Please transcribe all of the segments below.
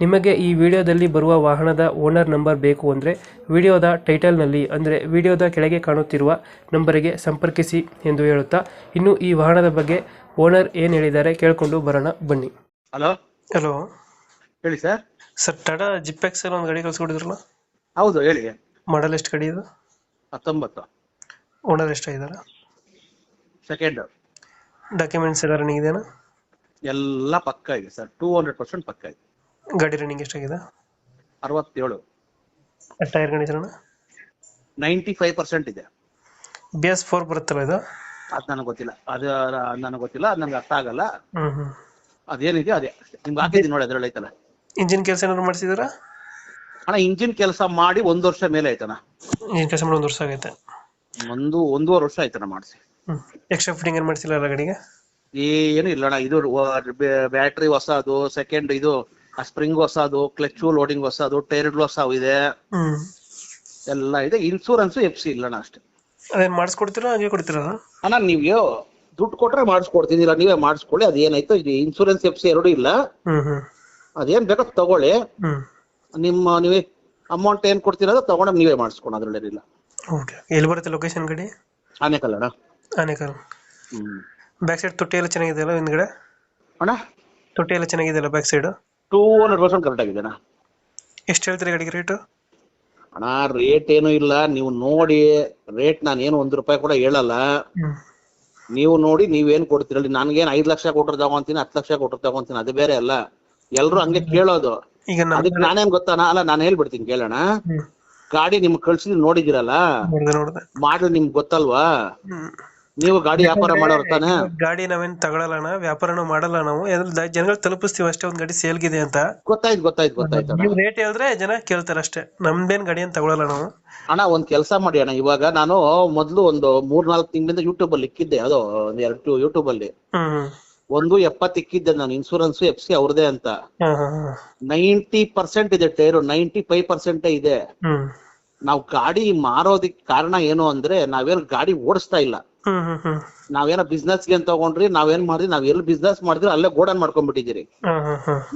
ನಿಮಗೆ ಈ ವಿಡಿಯೋದಲ್ಲಿ ಬರುವ ವಾಹನದ ಓನರ್ ನಂಬರ್ ಬೇಕು ಅಂದರೆ ವಿಡಿಯೋದ ಟೈಟಲ್ನಲ್ಲಿ ಅಂದರೆ ವಿಡಿಯೋದ ಕೆಳಗೆ ಕಾಣುತ್ತಿರುವ ನಂಬರಿಗೆ ಸಂಪರ್ಕಿಸಿ ಎಂದು ಹೇಳುತ್ತಾ ಇನ್ನು ಈ ವಾಹನದ ಬಗ್ಗೆ ಓನರ್ ಏನು ಹೇಳಿದ್ದಾರೆ ಕೇಳಿಕೊಂಡು ಬರೋಣ ಬನ್ನಿ. ಹಲೋ? ಹಲೋ. ಹೇಳಿ sir. Sir Tata Zip XL ಒಂದು ಗಾಡಿ ಕಳಿಸ್ಕೊಡಿದ್ರಲ್ಲ ಹೌದು ಹೇಳಿ. ಮಾಡಲ್ ಎಷ್ಟು ಗಾಡಿ ಇದು? ಹತ್ತೊಂಬತ್ತು. ಓನರ್ ಎಷ್ಟಾಗಿದ್ದಾರೆ ಸೆಕೆಂಡ್ ಡಾಕ್ಯುಮೆಂಟ್ಸ್ ಎಲ್ಲ ರನ್ನಿಂಗ್ ಇದೆಯಾ ಎಲ್ಲ ಪಕ್ಕ ಇದೆ ಸರ್. ಟೂ ಹಂಡ್ರೆಡ್ ಪರ್ಸೆಂಟ್ ಪಕ್ಕ ಇದೆ. ಗಾಡಿ ರನ್ನಿಂಗ್ ಎಷ್ಟಾಗಿದೆ? ಅರವತ್ತೇಳು. Tyre condition ninety five percent ಇದೆ. ಬಿ ಎಸ್ ಫೋರ್ ಬರುತ್ತಲ್ಲ ಇದು? ಅದು ನನಗೆ ಗೊತ್ತಿಲ್ಲ. ಅದು ನನಗೆ ಗೊತ್ತಿಲ್ಲ. ಅದು ನನಗೆ ಅರ್ಥ ಆಗಲ್ಲ. ಹ್ಞೂ ಹ್ಞೂ ಅದೇನಿದೆ ಅದೇ. ನಿಮ್ಗೆ ಹಾಕಿದ್ದೀನಿ ನೋಡಿ ಅದ್ರಲ್ಲಿ ಐತಲ್ಲ. ಇಂಜಿನ್ ಕೆಲಸ ಏನಾದ್ರು ಮಾಡಿಸಿದಾರಾ ಅಣ್ಣ ಇಂಜಿನ್ ಕೆಲಸ ಮಾಡಿ ಒಂದು ವರ್ಷ ಮೇಲೆ ಆಯ್ತಣ್ಣ. ಇಂಜಿನ್ ಕೆಲಸ ಮಾಡಿ ಒಂದು ವರ್ಷ ಆಗೈತೆ. ಒಂದು ಒಂದೂವರೆ ವರ್ಷ ಆಯ್ತಣ್ಣ ಮಾಡಿಸಿ. ಎಕ್ಸ್ಟ್ರಾ ಫಿಟ್ಟಿಂಗ್ ಏನು ಮಾಡಿಸಿಲ್ಲ ಅಲ್ಲ ಗಾಡಿಗೆ ಏನು ಇಲ್ಲಣ್ಣ. ಇದು ಬ್ಯಾಟ್ರಿ ಹೊಸದು ಸೆಕೆಂಡ್ ಇದು. ಸ್ಪ್ರಿಂಗ್ ಹೊಸದು ಕ್ಲಚ್ ಲೋಡಿಂಗ್ ಹೊಸದು ಟೈರ್ಗಳು ಹೊಸವು ಇದೆ. ಎಲ್ಲ ಇದೆ. ಇನ್ಸೂರೆನ್ಸ್ ಎಫ್ ಸಿ ಇಲ್ಲಣ್ಣ ಅಷ್ಟೇ. ಅದೇನ್ ಮಾಡಿಸ್ಕೊಡ್ತೀರಾ ಹಂಗೆ ಕೊಡ್ತೀರಾ? ಅಣ್ಣ ನೀವು ದುಡ್ಡು ಕೊಟ್ರೆ ಮಾಡಿಸ್ಕೊಡ್ತೀನಿ ಇಲ್ಲ ನೀವೇ ಮಾಡಿಸ್ಕೊಳ್ಳಿ. ಅದೇನಾಯ್ತು ಇದು ಇನ್ಸೂರೆನ್ಸ್ ಎಫ್ ಸಿ ಎರಡು ಇಲ್ಲ. ಅದೇನ್ ಬೇಕೋ ತಗೊಳ್ಳಿ. ನಿಮ್ಮ ನೀವೇ ಅಮೌಂಟ್ ಏನ್ ಕೊಡ್ತೀರ ತಗೊಂಡು ನೀವೇ ಮಾಡಿಸ್ಕೊಂಡು ಅದ್ರಲ್ಲೇನಿಲ್ಲ ಓಕೆ. ಎಲ್ಲಿ ಬರುತ್ತೆ ಲೊಕೇಶನ್ ಕಡೆ ಆನೇಕಲ್ ಅಣ್ಣ. ಆನೇಕಲ್. ಬ್ಯಾಕ್ ಸೈಡ್ ತೊಟ್ಟಿ ಎಲ್ಲ ಚೆನ್ನಾಗಿದೆಯಲ್ಲ ಹಿಂದ್ಗಡೆ? ಅಣ್ಣ? ತೊಟ್ಟಿ ಎಲ್ಲ ಚೆನ್ನಾಗಿದೆಯಲ್ಲ back side two hundred percent correct ಆಗಿದೆ ಅಣ್ಣ ಎಷ್ಟು ಹೇಳ್ತೀರಿ ಗಾಡಿಗೆ ರೇಟು ಅಣ್ಣ ರೇಟ್ ಏನು ಇಲ್ಲ. ನೀವು ನೋಡಿ ರೇಟ್ ನಾನು ಏನು ಒಂದು ರೂಪಾಯಿ ಕೂಡ ಹೇಳಲ್ಲ. ನೀವು ನೋಡಿ ನೀವೇನ್ ಕೊಡ್ತೀರಲ್ಲ ನನ್ಗೇನ್ ಐದ್ ಲಕ್ಷ ಕೊಟ್ಟರು ತಗೊಂತೀನಿ ಹತ್ತು ಲಕ್ಷ ಕೊಟ್ಟರು ತಗೊಂತೀನಿ ಅದು ಬೇರೆ ಅಲ್ಲ. ಎಲ್ರು ಹಂಗೆ ಕೇಳೋದು. ಈಗ ಅದಕ್ಕೆ ನಾನೇನ್ ಗೊತ್ತಾನ ಅಲ್ಲ ನಾನು ಹೇಳ್ಬಿಡ್ತೀನಿ ಕೇಳೋಣ. ಗಾಡಿ ನಿಮ್ಗೆ ಕಳ್ಸಿದ್ ನೋಡಿದಿರಲ್ಲ? ಮಾಡಲ್ ನೋಡಿದೆ. ಮಾಡ್ಲಿ ನಿಮ್ಗೆ ಗೊತ್ತಲ್ವಾ? ನೀವು ಗಾಡಿ ವ್ಯಾಪಾರ ಮಾಡೋರು ತಾನೆ? ಗಾಡಿ ನಾವೇನ್ ತಗೊಳಲ್ಲ ವ್ಯಾಪಾರನೂ ಮಾಡಲ್ಲ ನಾವು. ಜನಗಳ ಜನಗಳು ತಲುಪಿಸ್ತೀವಿ ಅಷ್ಟೇ ಒಂದ್ ಗಾಡಿ ಸೇಲ್ಗಿದೆ ಅಂತ. ಗೊತ್ತಾಯ್ತು ಗೊತ್ತಾಯ್ತು ಗೊತ್ತಾಯ್ತು ನೀವು ರೇಟ್ ಹೇಳಿದ್ರೆ ಜನ ಕೇಳ್ತಾರೆ ಅಷ್ಟೇ. ನಮ್ದೇನ್ ಗಾಡಿ ಅಂತ ತಗೊಳಲ್ಲ ನಾವು. ಅಣ್ಣ ಒಂದ್ ಕೆಲಸ ಮಾಡಿ ಅಣ್ಣ. ಇವಾಗ ನಾನು ಮೊದ್ಲು ಒಂದು ಮೂರ್ ನಾಲ್ಕು ತಿಂಗಳಿಂದ ಯೂಟ್ಯೂಬ್ ಅಲ್ಲಿ ಇಕ್ಕಿದ್ದೆ. ಅದು ಒಂದ್ ಎರಡು ಯೂಟ್ಯೂಬ್ ಅಲ್ಲಿ. ಒಂದು ಎಪ್ಪತ್ತು ಇಕ್ಕಿದ್ದೆ ನಾನು. ಇನ್ಸೂರೆನ್ಸ್ ಎಫ್ ಸಿ ಅವ್ರದೇ ಅಂತ. ನೈಂಟಿ ಪರ್ಸೆಂಟ್ ಇದೆ ಟೈರು. ನೈಂಟಿ ಫೈವ್ ಪರ್ಸೆಂಟ್ ಇದೆ. ನಾವು ಗಾಡಿ ಮಾರೋದಿಕ್ ಕಾರಣ ಏನು ಅಂದ್ರೆ ನಾವೇನು ಗಾಡಿ ಓಡಿಸ್ತಾ ಇಲ್ಲ. ನಾವೇನೋ ಬಿಸ್ನೆಸ್ಗೆ ತಗೊಂಡ್ರಿ ನಾವೇನ್ ಮಾಡ್ರಿ ನಾವ್ ಎಲ್ಲಿ ಬಿಸ್ನೆಸ್ ಮಾಡಿದ್ರಿ ಅಲ್ಲೇ ಗೋಡನ್ ಮಾಡ್ಕೊಂಡ್ಬಿಟ್ಟಿದ್ದೀರಿ.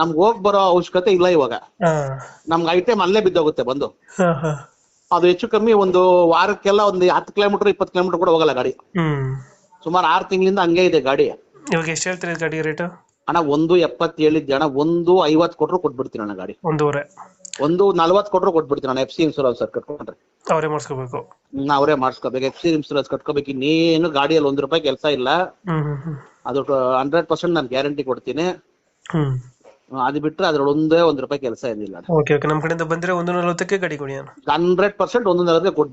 ನಮ್ಗ್ ಹೋಗ್ ಬರೋ ಅವಶ್ಯಕತೆ ಇಲ್ಲ ಇವಾಗ. ನಮ್ಗೆ ಐಟಮ್ ಅಲ್ಲೇ ಬಿದ್ದೋಗುತ್ತೆ ಬಂದು. ಅದು ಹೆಚ್ಚು ಕಮ್ಮಿ ಒಂದು ವಾರಕ್ಕೆಲ್ಲ ಒಂದು ಹತ್ತು ಕಿಲೋಮೀಟರ್ ಇಪ್ಪತ್ತು ಕಿಲೋಮೀಟರ್ ಕೂಡ ಹೋಗಲ್ಲ ಗಾಡಿ. ಸುಮಾರು ಆರು ತಿಂಗಳಿಂದ ಹಂಗೆ ಇದೆ ಗಾಡಿ. ಇವಾಗ ಎಷ್ಟು ಹೇಳ್ತೀರಿ ಗಾಡಿ ರೇಟ್ ಅಣ್ಣ ಒಂದು ಎಪ್ಪತ್ತು ಹೇಳಿದ್ದೆ ಅಣ್ಣ ಒಂದು ಐವತ್ತು ಕೊಟ್ರು ಕೊಟ್ಬಿಡ್ತೀನಿ ಅಣ್ಣ ಗಾಡಿ. ಒಂದೂವರೆ. ಒಂದು ನಲ್ವತ್ ಕೊಟ್ರು ಕೊಟ್ಬಿಡ್ತೀನಿ ನಾನು ಎಫ್ ಸಿ ಇನ್ಸೂರೆನ್ಸ್ ಕಟ್ಕೊಂಡ್ರೆ. ಅವರೇ ಮಾಡಿಸ್ಕೋಬೇಕು. ಹ್ಮ್, ಅವರೇ ಮಾಡಿಸ್ಕೋಬೇಕು. ಎಫ್ ಸಿ ಇನ್ಸೂರೆನ್ಸ್ ಕಟ್ಕೋಬೇಕು. ಇನ್ನೇನು ಗಾಡಿಯಲ್ಲಿ ಒಂದ್ ರೂಪಾಯಿ ಕೆಲಸ ಇಲ್ಲ. ಅದು ಹಂಡ್ರೆಡ್ ಪರ್ಸೆಂಟ್ ನಾನು ಗ್ಯಾರಂಟಿ ಕೊಡ್ತೀನಿ. ಅದು ಬಿಟ್ರೆ ಅದ್ರಲ್ಲಿ ಒಂದೇ ಒಂದ್ ರೂಪಾಯಿ ಕೆಲಸ ಏನಿಲ್ಲ ಓಕೆ ಓಕೆ. ನಮ್ಮ ಕಡೆಯಿಂದ ಬಂದ್ರೆ ಒಂದು ನಲ್ವತ್ತಕ್ಕೆ ಗಾಡಿ ಕೊಡಿ ಹಂಡ್ರೆಡ್ ಪರ್ಸೆಂಟ್ ಒಂದೊಂದು ಕೊಟ್ಟು